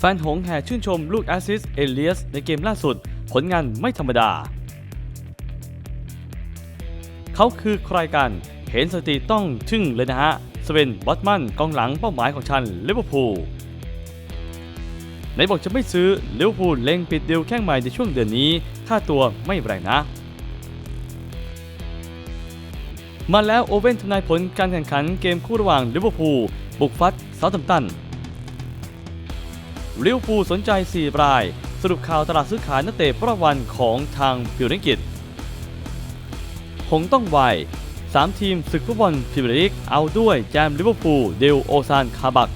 แฟนหงแห่ชื่นชมลูกแอสซิสเอเลียสในเกมล่าสุด ผลงานไม่ธรรมดา เขาคือใครกัน เห็นสติต้องทึ่งเลยนะฮะ สเวนบอตมันกองหลังเป้าหมายของฉันลิเวอร์พูลไหนบอกจะไม่ซื้อลิเวอร์พูลเล็งปิดเดีลแข้งใหม่ในช่วงเดือนนี้ค่าตัวไม่แรงนะ มาแล้วโอเว่นทำนายผลการแข่งขันเกมคู่ระหว่างลิเวอร์พูลบุกฟัดเซาท์แฮมตัน ลิเวพูสนใจ 4 ราย สรุปข่าวตลาดซื้อขายนักเตะประวันของทางพิวริกิตคงต้องไว3 ทีมศึกฟุตบอลพรีเมียร์ลีกเอาด้วยแจมลิเวอร์พูลเดลโอซานคาบัก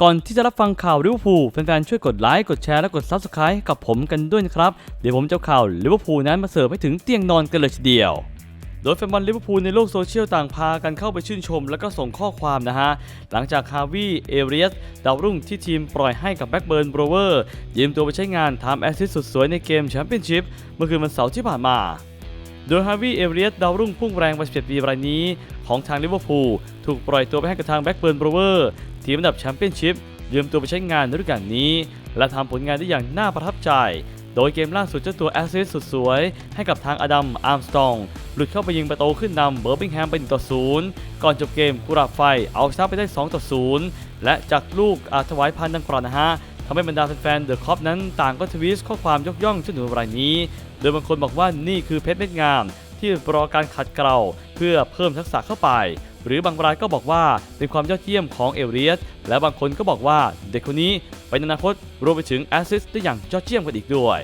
ก่อนที่จะรับฟังข่าวลิเวอร์พูลแฟนๆ ช่วยกดไลค์ กดแชร์ และกด Subscribe กับผมกันด้วยนะครับ เดี๋ยวผมจะข่าวลิเวอร์พูลนั้นมาเสิร์ฟให้ถึงเตียงนอนกันเลยทีเดียว โดยแฟนบอลลิเวอร์พูลในโลกโซเชียลต่างพากันเข้าไปชื่นชม แล้วก็ส่งข้อความนะฮะ หลังจากฮาวิเอเรียสดาวรุ่งที่ทีมปล่อยให้กับแบ็กเบิร์นโบรเวอร์ยืมตัวไปใช้งานทำแอสซิสต์สุดสวยในเกมแชมเปี้ยนชิพเมื่อคืนวันเสาร์ที่ผ่านมาโดยฮาวิเอเรียสดาวรุ่งพุ่งแรงวัย17ปีรายนี้ ของทางลิเวอร์พูลถูกปล่อยตัวไปให้กับทางแบ็กเบิร์นโบรเวอร์ทีมอันดับแชมเปี้ยนชิพยืมตัวไปใช้งานในฤดูกาลนี้ และทำผลงานได้อย่างน่าประทับใจ โดยเกมล่าสุดเจ้าตัวแอสซิสสุดสวย ให้กับทางอดัมอาร์มสตองหลุดเข้าไปยิงประตูขึ้นนำเบอร์บิงแฮมไป1ต่อ0ก่อนจบเกมกุราบไฟเอาชนะไปได้2ต่อ0และจากลูกอาถวายพันดังกล่าวนะฮะทำให้บรรดาแฟนๆเดอะคอปนั้นต่างก็ทวีตข้อความยกย่องเจ้าหนูรายนี้ โดยบางคนบอกว่านี่คือเพชรเม็ดงามที่รอการขัดเกลาเพื่อเพิ่มทักษะเข้าไป หรือบางรายก็บอกว่าเป็นความยอดเยี่ยมของเอเรียส และบางคนก็บอกว่าเด็กคนนี้เป็นอนาคตรวมไปถึงแอสซิสต์ได้อย่างยอดเยี่ยมกันอีกด้วย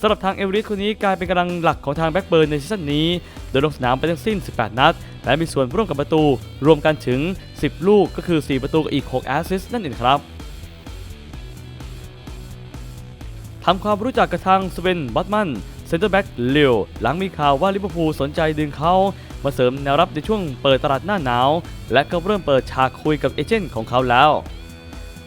สำหรับทางเอเรียสคนนี้กลายเป็นกำลังหลักของทางแบ็กเบิร์นในซีซั่นนี้ โดยลงสนามไปทั้งสิ้น 18 นัด และมีส่วนร่วมกับประตู รวมกันถึง 10 ลูกก็คือ 4 ประตูกับอีก 6 แอสซิสต์นั่นเองครับทำความรู้จักกับทางสเวนบัตมันเซนเตอร์แบ็กเลียวหลังมีข่าวว่าลิเวอร์พูลสนใจดึงเขา มาเสริมแนวรับในช่วงเปิดตลาดหน้าหนาว และก็เริ่มเปิดฉากคุยกับเอเจนต์ของเขาแล้ว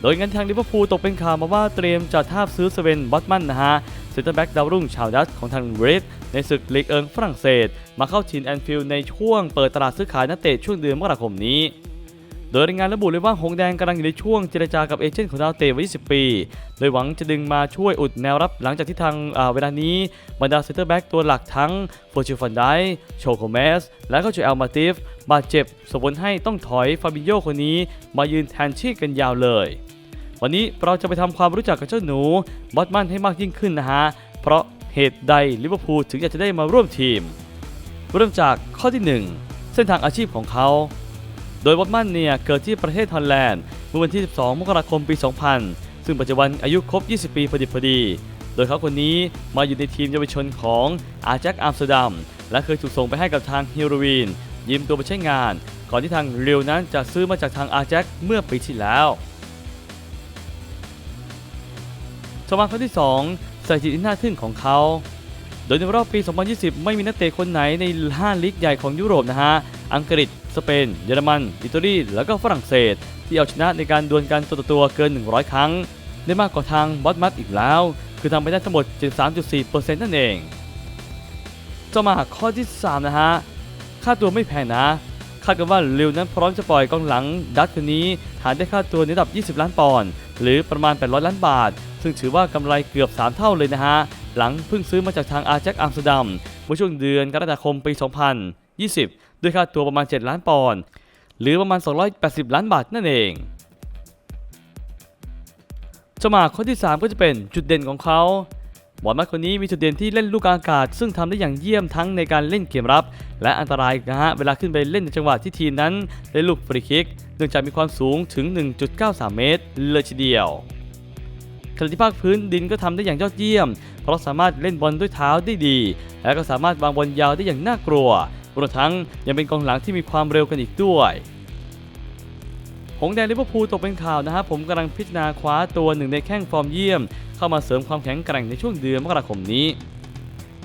โดยงั้นทางลิเวอร์พูลตกเป็นข่าวมาว่าเตรียมจะทาบซื้อสเวนบัตมันนะฮะเซนเตอร์แบ็กดาวรุ่งชาวดัตช์ของทางเรดในศึกลีกเอิงฝรั่งเศส มาเข้าทีมแอนฟิลด์ในช่วงเปิดตลาดซื้อขายนักเตะช่วงเดือนมกราคมนี้ โดยรายงานระบุเลยว่าหงแดงกำลังอยู่ในช่วงเจรจากับเอเจนต์ของดาวเตะวัย20 ปี โดยหวังจะดึงมาช่วยอุดแนวรับหลังจากที่ทางเวลานี้บรรดาเซนเตอร์แบ็กตัวหลักทั้งโฟชิฟันไดโชโคเมส และก็โจเอลมาติฟบาดเจ็บส่งผลให้ต้องถอยฟาบิโยคนนี้มายืนแทนที่กันยาวเลย วันนี้เราจะไปทำความรู้จักกับเจ้าหนูบอตมันให้มากยิ่งขึ้นนะฮะ เพราะเหตุใดลิเวอร์พูลถึงอยากจะได้มาร่วมทีม เริ่มจากข้อที่ 1 เส้นทางอาชีพของเขา โดยบอตมันเนี่ยเกิดที่ประเทศฮอลแลนด์เมื่อวันที่ 12 มกราคมปี 2000 ซึ่งปัจจุบันอายุครบ 20 ปีพอดีพอดี โดยเขาคนนี้มาอยู่ในทีมเยาวชนของอาแจ็คอัมสเตอร์ดัมและเคยถูกส่งไปให้กับทางฮิโรวีนยืมตัวไปใช้งาน ก่อนที่ทางเรียวนั้นจะซื้อมาจากทางอาแจ็คเมื่อปีที่แล้วสมาข้อที่2สถิติน่าทึ่งของเขา โดยในรอบปี 2020 ไม่มีนักเตะคนไหนใน 5 ลีกใหญ่ของยุโรปนะฮะ อังกฤษ สเปน เยอรมัน อิตาลี แล้วก็ฝรั่งเศส ที่เอาชนะในการดวลกันตัวต่อตัวเกิน 100 ครั้ง ได้มากกว่าทางบอสมัตอีกแล้ว คือทำไปได้ทั้งหมด 73.4%นั่นเองจะมาข้อที่ 3 นะฮะ ค่าตัวไม่แพงนะ คาดกันว่าลิวนั้นพร้อมจะปล่อยกองหลังดัตคนนี้ หาได้ค่าตัวในระดับ 20 ล้านปอนด์ หรือประมาณ 800 ล้านบาท ซึ่งถือว่ากำไรเกือบ 3 เท่าเลยนะฮะ หลังเพิ่งซื้อมาจากทางอาแจ็คอัมสเตอร์ดัมเมื่อช่วงเดือนกรกฎาคมปี 2020 ด้วยค่าตัวประมาณ 7 ล้านปอนด์หรือประมาณ 280 ล้านบาทนั่นเองจมาข้อที่ 3 ก็จะเป็นจุดเด่นของเขาบอลมัดคนนี้มีจุดเด่นที่เล่นลูกอากาศ ซึ่งทำได้อย่างเยี่ยมทั้งในการเล่นเกมรับ และอันตรายนะฮะเวลาขึ้นไปเล่นในจังหวะที่ทีมนั้นได้ลูกฟรีคิก เนื่องจากมีความสูงถึง 1.93 เมตร เลยทีเดียว ณะที่ภาคพื้นดินก็ทำได้อย่างยอดเยี่ยม เพราะสามารถเล่นบอลด้วยเท้าได้ดี และก็สามารถวางบอลยาวได้อย่างน่ากลัวรวมทั้งยังเป็นกองหลังที่มีความเร็วกันอีกด้วยหงแดงลิเวอร์พูลตกเป็นข่าวนะฮะผมกำลังพิจารณาคว้าตัวหนึ่งในแข้งฟอร์มเยี่ยม เข้ามาเสริมความแข็งแกร่งในช่วงเดือนมกราคมนี้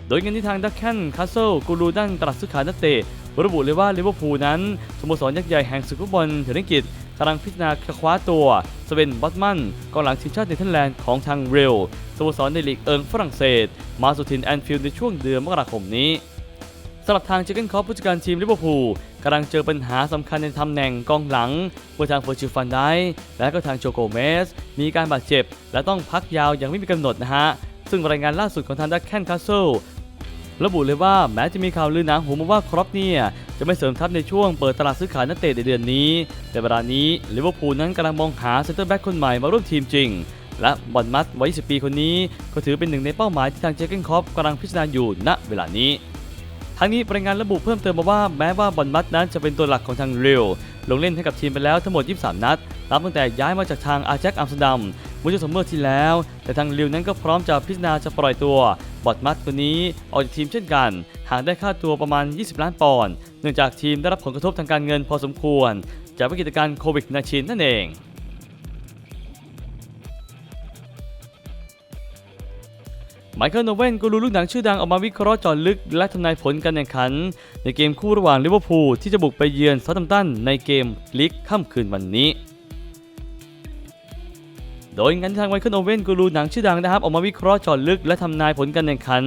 โดยเงินที่ทางดักแคนคาสเซิลกูรูด้านตลาดซื้อขายนักเตะระบุเลยว่าลิเวอร์พูลนั้นสโมสรยักษ์ใหญ่แห่งศึกฟุตบอลเทอร์เนกิต กำลังพิจารณาคว้าตัวสเวนบอตมันกองหลังทีมชาติเนเธอร์แลนด์ของทางเรลสโมสรในลีกเอิงฝรั่งเศส มาสู่ถิ่นแอนฟิลด์ในช่วงเดือนมกราคมนี้สำหรับทางเจเกนคอปผู้จัดการทีมลิเวอร์พูลกำลังเจอปัญหาสำคัญในตำแหน่งกองหลังเมื่อทางเฟอร์ชิฟันไดและก็ทางโจโกเมส มีการบาดเจ็บ และต้องพักยาวอย่างไม่มีกำหนดนะฮะ ซึ่งรายงานล่าสุดของทางดักแคนคาสเซิล ระบุเลยว่าแม้จะมีข่าวลือหนาหูมาว่าครอปเนี่ยจะไม่เสริมทัพในช่วงเปิดตลาดซื้อขายนักเตะในเดือนนี้ แต่เวลานี้ลิเวอร์พูลนั้นกำลังมองหาเซนเตอร์แบ็กคนใหม่มาร่วมทีมจริง และบอลมัดวัย 20 ปีคนนี้ ก็ถือเป็นหนึ่งในเป้าหมายที่ทางเจเกนครอปกำลังพิจารณาอยู่ณเวลานี้ทั้งนี้รายงานระบุเพิ่มเติมมาว่าแม้ว่าบอลมัดนั้นจะเป็นตัวหลักของทางเรลลงเล่นให้กับทีมไปแล้วทั้งหมด 23 นัดนับตั้งแต่ย้ายมาจากทางอาแจ็คอัมสเตอร์ดัมเมื่อช่วงซัมเมอร์ที่แล้ว แต่ทางเรลนั้นก็พร้อมจะพิจารณาจะปล่อยตัว บอลมัดคนนี้ออกจากทีมเช่นกัน หากได้ค่าตัวประมาณ 20 ล้านปอนด์เนื่องจากทีมได้รับผลกระทบทางการเงินพอสมควร จากวิกฤตการณ์โควิด -19 นั่นเองไมเคิลโนเวนกูรูลูกหนังชื่อดังออกมาวิเคราะห์จอลึก และทำนายผลการแข่งขัน ในเกมคู่ระหว่างลิเวอร์พูลที่จะบุกไปเยือนซาตัมตันในเกมลีกค่ำคืนวันนี้ โดยงั้นทางไมเคิลโอเว่นกูรูหนังชื่อดังนะครับ ออกมาวิเคราะห์จอดลึกและทำนายผลการแข่งขัน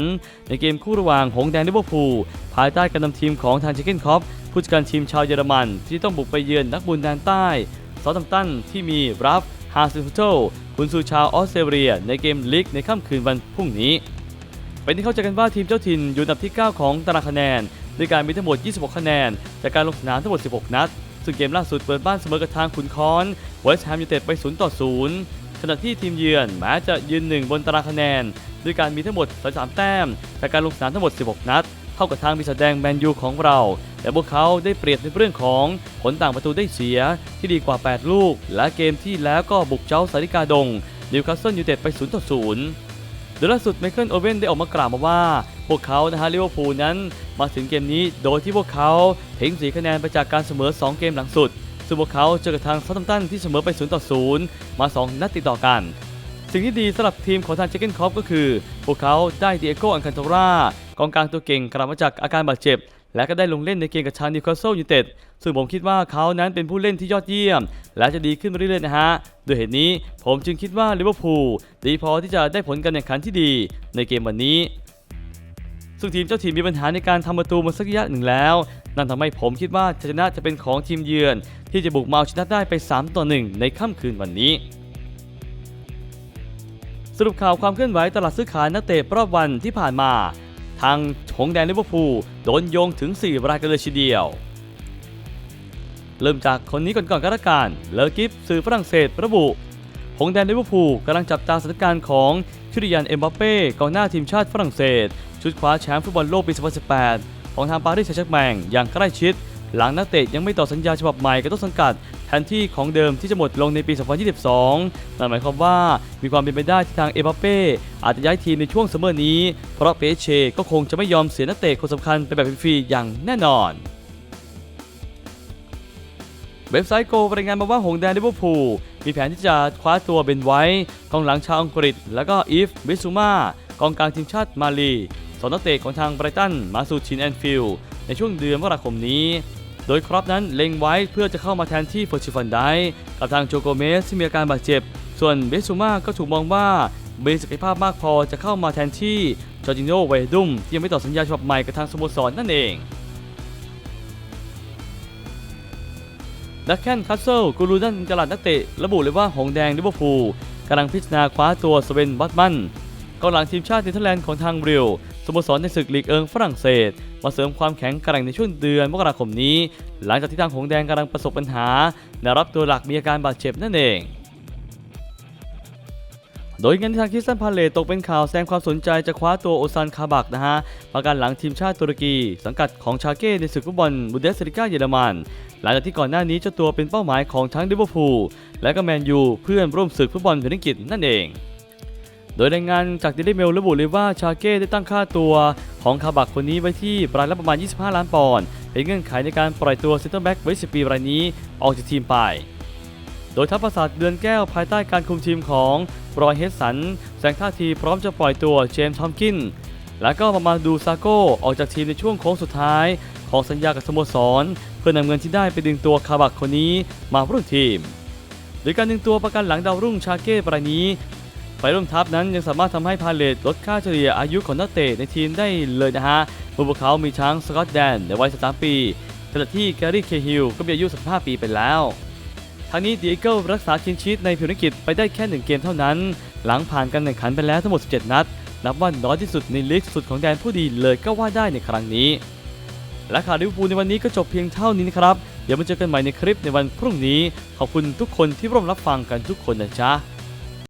ในเกมคู่ระหว่างหงแดงลิเวอร์พูลภายใต้การนำทีมของทางเชคเกนคอปผู้จัดการทีมชาวเยอรมัน ที่ต้องบุกไปเยือนนักบุญแดนใต้ซาตัมตันที่มีราฟฮาร์ซิฟุโตคุณซูชาวออสเตรเลีย ในเกมลีกในค่ำคืนวันพรุ่งนี้ เป็นที่เข้าใจกันว่าทีมเจ้าถิ่นอยู่อันดับที่ 9 ของตารางคะแนนด้วยการมีทั้งหมด 26 คะแนน จากการลงสนามทั้งหมด 16 นัด ซึ่งเกมล่าสุดเปิดบ้านเสมอกับทางขุนค้อนเวสต์แฮมยูไนเต็ดไป 0 ต่อ 0 ขณะที่ทีมเยือนแม้จะยืนหนึ่งบนตารางคะแนน ด้วยการมีทั้งหมด 33 แต้มจากการลงสนามทั้งหมด 16 นัด เท่ากับทางปีศาจแดงแมนยูของเรา แต่พวกเขาได้เปรียบในเรื่องของผลต่างประตูได้เสียที่ดีกว่า 8 ลูก และเกมที่แล้วก็บุกเจ้าสาริกาดงนิวคาสเซิลยูเต็ดไป 0 ต่อ 0 โดยล่าสุดไมเคิลโอเว่นได้ออกมากล่าวมาว่า พวกเขานะฮะลิเวอร์พูลนั้น มาถึงเกมนี้โดยที่พวกเขาทิ้งสีคะแนนไปจากการเสมอ 2 เกมหลังสุด ซึ่งพวกเขาเจอกับทางซัตตัมตันที่เสมอไป 0 ต่อ 0 มา 2 นัดติดต่อกัน สิ่งที่ดีสำหรับทีมของทางเจเกนคอปก็คือ พวกเขาได้เดียโกอันคันโตรากองกลางตัวเก่งกลับมาจากอาการบาดเจ็บ และก็ได้ลงเล่นในเกมกับทางนิวคาสเซิลยูเต็ดซึ่งผมคิดว่าเขานั้นเป็นผู้เล่นที่ยอดเยี่ยม และจะดีขึ้นเรื่อยๆนะฮะด้วยเหตุนี้ผมจึงคิดว่าลิเวอร์พูลดีพอที่จะได้ผลการแข่งขันที่ดี ในเกมวันนี้ ซึ่งทีมเจ้าถิ่นมีปัญหาในการทำประตูมาสักระยะหนึ่งแล้ว นั่นทำให้ผมคิดว่าชัยชนะจะเป็นของทีมเยือน ที่จะบุกมาเอาชนะได้ไป 3 ต่อ 1 ในค่ำคืนวันนี้ สรุปข่าวความเคลื่อนไหวตลาดซื้อขายนักเตะรอบวันที่ผ่านมา ทางหงแดงลิเวอร์พูลโดนโยงถึง 4 รายกันเลยทีเดียว เริ่มจากคนนี้ก่อนก่อนก็แล้วกันเลอกิฟสื่อฝรั่งเศสระบุหงแดนลิเวอร์พูลกำลังจับตาสถานการณ์ของชุริยันเอ็มบัปเป้กองหน้าทีมชาติฝรั่งเศส ชุดคว้าแชมป์ฟุตบอลโลกปี 2018 ของทางปารีสแซงต์แชร์แมงอย่างใกล้ชิด หลังนักเตะยังไม่ต่อสัญญาฉบับใหม่กับต้นสังกัด แทนที่ของเดิมที่จะหมดลงในปี 2022 นั่นหมายความว่ามีความเป็นไปได้ที่ทางเอบัปเป้อาจจะย้ายทีมในช่วงซัมเมอร์นี้ เพราะเปเชก็คงจะไม่ยอมเสียนักเตะคนสำคัญไปแบบฟรีๆอย่างแน่นอนเว็บไซต์โกรายงานมาว่าหงแดนลิเวอร์พูลมีแผนที่จะคว้าตัวเบนไว้กองหลังชาวอังกฤษ แล้วก็อีฟบิซูมากองกลางทีมชาติมาลี สองนักเตะของทางไบรตันมาสู่ชินแอนฟิลด์ในช่วงเดือนมกราคมนี้ โดยครอปนั้นเล็งไว้เพื่อจะเข้ามาแทนที่เฟอร์ชิฟันได้กับทางโจโกเมสที่มีอาการบาดเจ็บ ส่วนเบซูมาก็ถูกมองว่ามีศักยภาพมากพอจะเข้ามาแทนที่จอร์จิโนเวดุมที่ยังไม่ต่อสัญญาฉบับใหม่กับทางสโมสรนั่นเองดักแคนคัสเซิลกูรูด้านตลาดนักเตะ ระบุเลยว่าหงแดงลิเวอร์พูลกำลังพิจารณาคว้าตัวสเวนบัตมัน กองหลังทีมชาติเนเธอร์แลนด์ของทางริวสโมสรในศึกลีกเอิงฝรั่งเศส มาเสริมความแข็งแกร่งในช่วงเดือนมกราคมนี้ หลังจากที่ทางหงแดงกำลังประสบปัญหาในรับตัวหลักมีอาการบาดเจ็บนั่นเอง โดยงั้นทางคิสตันพาเลตตกเป็นข่าวแสดงความสนใจจะคว้าตัวโอซานคาบักนะฮะประกันหลังทีมชาติตุรกี สังกัดของชาเก้ในศึกฟุตบอลบุนเดสลิก้าเยอรมันหลังจากที่ก่อนหน้านี้เจ้าตัวเป็นเป้าหมายของทั้งลิเวอร์พูลและก็แมนยูเพื่อนร่วมศึกฟุตบอลเพนกิจนั่นเอง โดยรายงานจากเดลิเมลระบุเลยว่าชาเก้ได้ตั้งค่าตัวของคาบักคนนี้ไว้ที่รายละประมาณ 25 ล้านปอนด์เป็นเงื่อนไขในการปล่อยตัวเซนเตอร์แบ็กไว้10ปีรายนี้ออกจากทีมไป โดยทัพปราสาทเดือนแก้วภายใต้การคุมทีมของรอยเฮดสันแสงท่าทีพร้อมจะปล่อยตัวเจมส์ทอมกิน และก็มามาดูซาโก้ออกจากทีมในช่วงโค้งสุดท้าย ของสัญญากับสโมสร เพื่อนำเงินที่ได้ไปดึงตัวคาบักคนนี้มาร่วมทีมโดยการดึงตัวประกันหลังดาวรุ่งชาเก้รายนี้ ไฟร่วมทัพนั้นยังสามารถทำให้พาเลตลดค่าเฉลี่ยอายุของนักเตะในทีมได้เลยนะฮะเมื่อพวกเขามีช้างสกอตแดนในวัย 13 ปีขณะที่แกรี่เคฮิลก็มีอายุ 15 ปีไปแล้วทั้งนี้ดีเกิลรักษาคินชีตในพิวนิกิจไปได้แค่ 1 เกมเท่านั้น หลังผ่านการแข่งขันไปแล้วทั้งหมด 17 นัด นับว่าน้อยที่สุดในลีกสุดของแดนผู้ดีเลยก็ว่าได้ในครั้งนี้ และข่าวลิเวอร์พูลในวันนี้ก็จบเพียงเท่านี้นะครับ เดี๋ยวมาเจอกันใหม่ในคลิปในวันพรุ่งนี้ ขอบคุณทุกคนที่ร่วมรับฟังกันทุกคนนะจ๊ะ